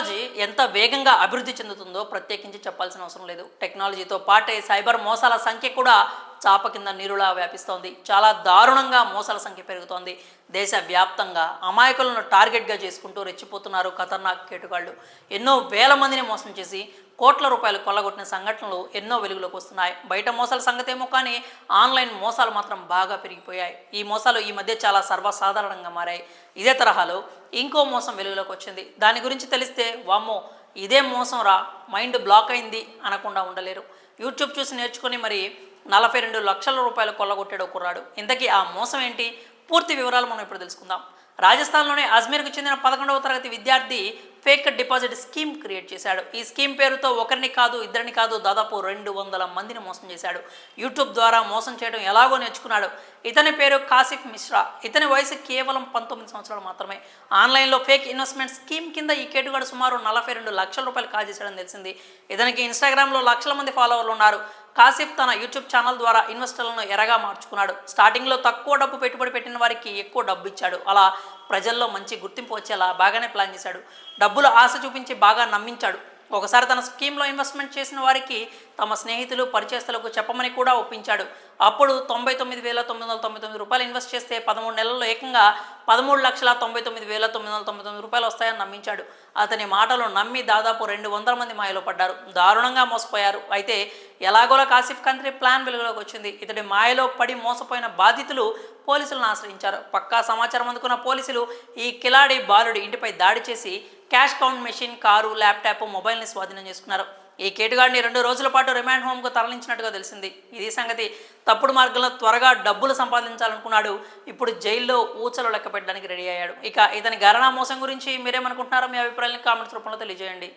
Technology ఎంత వేగంగా అభివృద్ధి చెందుతుందో ప్రత్యేకించి చెప్పాల్సిన అవసరం లేదు. టెక్నాలజీతో పాటే సైబర్ మోసాల సంఖ్య కూడా చాప కింద నీరులా వ్యాపిస్తోంది. చాలా దారుణంగా మోసాల సంఖ్య పెరుగుతోంది. దేశవ్యాప్తంగా అమాయకులను టార్గెట్గా చేసుకుంటూ రెచ్చిపోతున్నారు ఖతర్నాక్ కేటుగాళ్ళు. ఎన్నో వేల మందిని మోసం చేసి కోట్ల రూపాయలు కొల్లగొట్టిన సంఘటనలు ఎన్నో వెలుగులోకి వస్తున్నాయి. బయట మోసాల సంగతేమో కానీ ఆన్లైన్ మోసాలు మాత్రం బాగా పెరిగిపోయాయి. ఈ మోసాలు ఈ మధ్య చాలా సర్వసాధారణంగా మారాయి. ఇదే తరహాలో ఇంకో మోసం వెలుగులోకి వచ్చింది. దాని గురించి తెలిస్తే వామ్మో ఇదే మోసం రా మైండ్ బ్లాక్ అయింది అనకుండా ఉండలేరు. యూట్యూబ్ చూసి నేర్చుకుని మరి నలభై రెండు లక్షల రూపాయలు కొల్లగొట్టాడు కుర్రాడు. ఇంతకీ ఆ మోసం ఏంటి? పూర్తి వివరాలు మనం ఇప్పుడు తెలుసుకుందాం. రాజస్థాన్లోని అజ్మీర్కు చెందిన పదకొండవ తరగతి విద్యార్థి ఫేక్ డిపాజిట్ స్కీమ్ క్రియేట్ చేశాడు. ఈ స్కీమ్ పేరుతో ఒకరిని కాదు ఇద్దరిని కాదు దాదాపు రెండు వందల మందిని మోసం చేశాడు. యూట్యూబ్ ద్వారా మోసం చేయడం ఎలాగో నేర్చుకున్నాడు. ఇతని పేరు కాసిఫ్ మిశ్రా. ఇతని వయసు కేవలం పంతొమ్మిది సంవత్సరాలు మాత్రమే. ఆన్లైన్లో ఫేక్ ఇన్వెస్ట్మెంట్ స్కీమ్ కింద ఈ కేటుగాడు సుమారు నలభై రెండు లక్షల రూపాయలు కాజేశాడని తెలిసింది. ఇతనికి ఇన్స్టాగ్రామ్లో లక్షల మంది ఫాలోవర్లు ఉన్నారు. కాసిఫ్ తన యూట్యూబ్ ఛానల్ ద్వారా ఇన్వెస్టర్లను ఎరగా మార్చుకున్నాడు. స్టార్టింగ్లో తక్కువ డబ్బు పెట్టుబడి పెట్టిన వారికి ఎక్కువ డబ్బు ఇచ్చాడు అలా ప్రజల్లో మంచి గుర్తింపు వచ్చేలా బాగానే ప్లాన్ చేశాడు. డబ్బులు ఆశ చూపించి బాగా నమ్మించాడు. ఒకసారి తన స్కీమ్లో ఇన్వెస్ట్మెంట్ చేసిన వారికి తమ స్నేహితులు పరిచయస్తులకు చెప్పమని కూడా ఒప్పించాడు. అప్పుడు తొంభై తొమ్మిది వేల తొమ్మిది వందల తొంభై తొమ్మిది రూపాయలు ఇన్వెస్ట్ చేస్తే పదమూడు నెలల్లో ఏకంగా పదమూడు లక్షల తొంభై తొమ్మిది వేల తొమ్మిది వందల తొంభై తొమ్మిది రూపాయలు వస్తాయని నమ్మించాడు. అతని మాటలు నమ్మి దాదాపు రెండు వందల మంది మాయలో పడ్డారు. దారుణంగా మోసపోయారు. అయితే ఎలాగోలా కాసిఫ్ కంత్రి ప్లాన్ వెలుగులోకి వచ్చింది. ఇతడి మాయలో పడి మోసపోయిన బాధితులు పోలీసులను ఆశ్రయించారు. పక్కా సమాచారం అందుకున్న పోలీసులు ఈ కిలాడి బాలుడి ఇంటిపై దాడి చేసి cash count machine car laptop మొబైల్ని స్వాధీనం చేసుకున్నారు. ఈ కేటుగాడిని రెండు రోజుల పాటు రిమాండ్ హోమ్కు తరలించినట్టుగా తెలిసింది. ఇది సంగతి తప్పుడు మార్గంలో త్వరగా డబ్బులు సంపాదించాలనుకున్నాడు. ఇప్పుడు జైల్లో ఊచలు లెక్క పెట్టడానికి రెడీ అయ్యాడు. ఇక ఇతని గరణా మోసం గురించి మీరేమనుకుంటున్నారో మీ అభిప్రాయాన్ని కామెంట్స్ రూపంలో తెలియజేయండి.